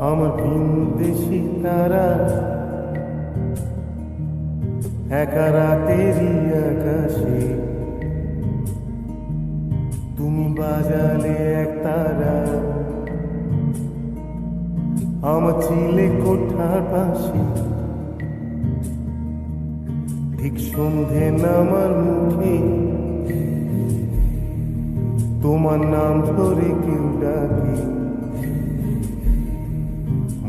আমার দেশি তারা একা রাতেরই আকাশে। তুমি বাজালে এক তারা। আমার চিলে কোঠার পাশে। ঠিক সন্ধে নামার মুখে। তোমার নাম ধরে কেউ ডাকে।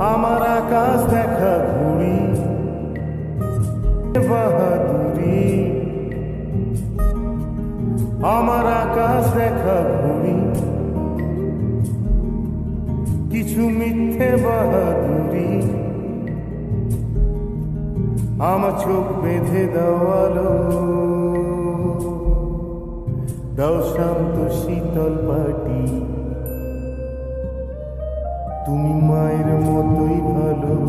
আমার আকাশ দেখা ঘুড়ি বাহাদুরি। আমার আকাশ দেখা ঘুড়ি কিছু মিথ্যে বাহাদুরি। আমার চোখ বেঁধে দেওয়ালো দাও শান্ত শীতল পাটি। তুমি মায়ের মতোই ভালো।